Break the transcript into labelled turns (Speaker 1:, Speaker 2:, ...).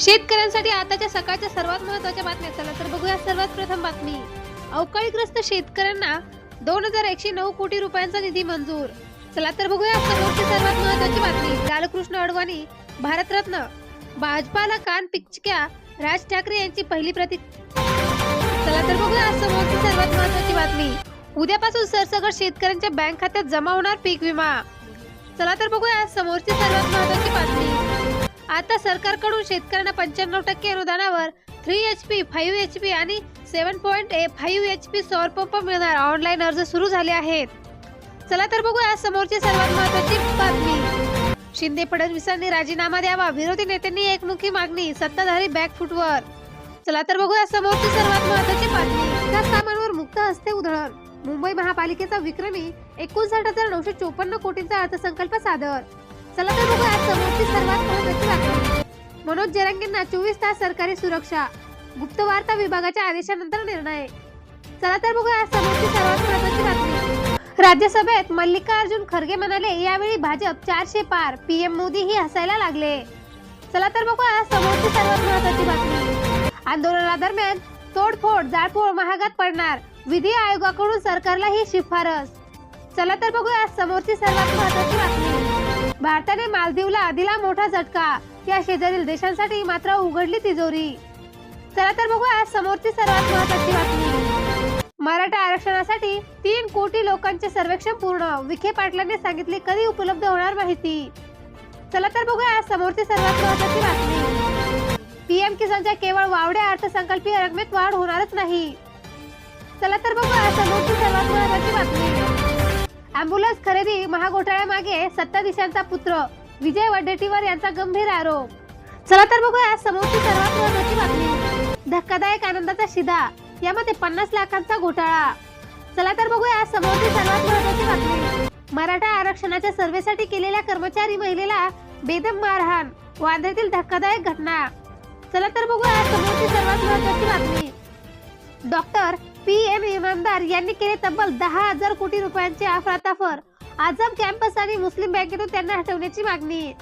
Speaker 1: शेतकऱ्यांसाठी आताच्या सकाळच्या सर्वात महत्त्वाच्या बातम्या. चला तर बघूया सर्वात प्रथम बातमी. अवकाळीग्रस्त शेतकऱ्यांना दोन हजार एकशे नऊ कोटी रुपयांचा निधी मंजूर. चला तर बघूया समोरची सर्वात महत्वाची बातमी. लालकृष्ण अडवाणी भारतरत्न. भाजपाला कान पिचक्या राज ठाकरे यांची पहिली प्रति चला तर बघूया समोरची सर्वात महत्वाची बातमी. उद्यापासून सरसगट शेतकऱ्यांच्या बँक खात्यात जमा होणार पीक विमा. चला तर बघूया समोरची सर्वात महत्वाची बातमी. आता सरकारकडून शेतकऱ्यांना पंच्याण्णव टक्के अनुदानावर three H P five H P आणि seven point A five H P सौर पंप मिळणार. ऑनलाईन अर्ज सुरू झाले आहेत. चला तर बघूया समोरची सर्वात महत्वाची बातमी. शिंदे फडणवीसांनी राजीनामा द्यावा. विरोधी नेत्यांनी एकमुखी मागणी सत्ताधारी बॅकफुटवर चला तर बघूया समोरची सर्वात महत्वाची बातमी. त्या मुक्त हस्ते उधळण. मुंबई महापालिकेचा विक्रमी एकोणसाठ हजार नऊशे चोपन्न कोटींचा अर्थसंकल्प सादर. चला तर बघूया समोरची सर्वात महत्वाची बातमी मनोज जरांगेंना चोवीस तास सरकारी सुरक्षा गुप्त वार्ता विभागाच्या आदेशानंतर निर्णय. चला तर बघूया समोरची सर्वात महत्वाची बातमी. राज्यसभेत मल्लिकार्जुन खरगे म्हणाले यावेळी भाजप चारशे पार पीएम मोदी ही हसायला लागले. चला तर बघूया समोरची सर्वात महत्वाची बातमी. आंदोलनादरम्यान तोडफोड जाळपोळ महागात पडणार. विधी आयोगाकडून सरकारला ही शिफारस. चला तर बघूया समोरची सर्वात महत्वाची बातमी. भारताने मालदीवला दिला मोठा झटका. या शेजारील देशांसाठी मात्र उघडली तिजोरी. चला तर बघूया समोरची सर्वात महत्वाची बातमी. मराठा आरक्षणासाठी तीन कोटी लोकांचे सर्वेक्षण पूर्ण. विखे पाटलांनी सांगितले कधी उपलब्ध होणार माहिती? चला तर बघूया समोरची सर्वात महत्वाची बातमी. पीएम किसानच्या केवळ वावड्या अर्थसंकल्पीय रकमेत वाढ होणारच नाही. चला तर बघूया समोरची अँब्युलन्स खरेदी महाघोटाळ्यामागे सत्ताधीशांचा पुत्र. विजय वडेट्टीवार यांचा गंभीर आरोप. चला तर बघूया समोरची सर्वात महत्वाची बातमी. धक्कादायक आनंदाचा शिदा. यामध्ये पन्नास लाखांचा घोटाळा. चला तर बघूया समोरची सर्वात महत्वाची बातमी. मराठा आरक्षणाच्या सर्वेसाठी केलेल्या कर्मचारी महिलेला बेदम मारहाण. वांद्र्यातील धक्कादायक घटना. चला तर बघूया समोरची सर्वात महत्वाची बातमी. डॉक्टर पी एम इमानदार यांनी केले तब्बल दहा हजार कोटी रुपयांचे अफरातफर आझम कॅम्पस आणि मुस्लिम बँकेतून त्यांना हटवण्याची मागणी.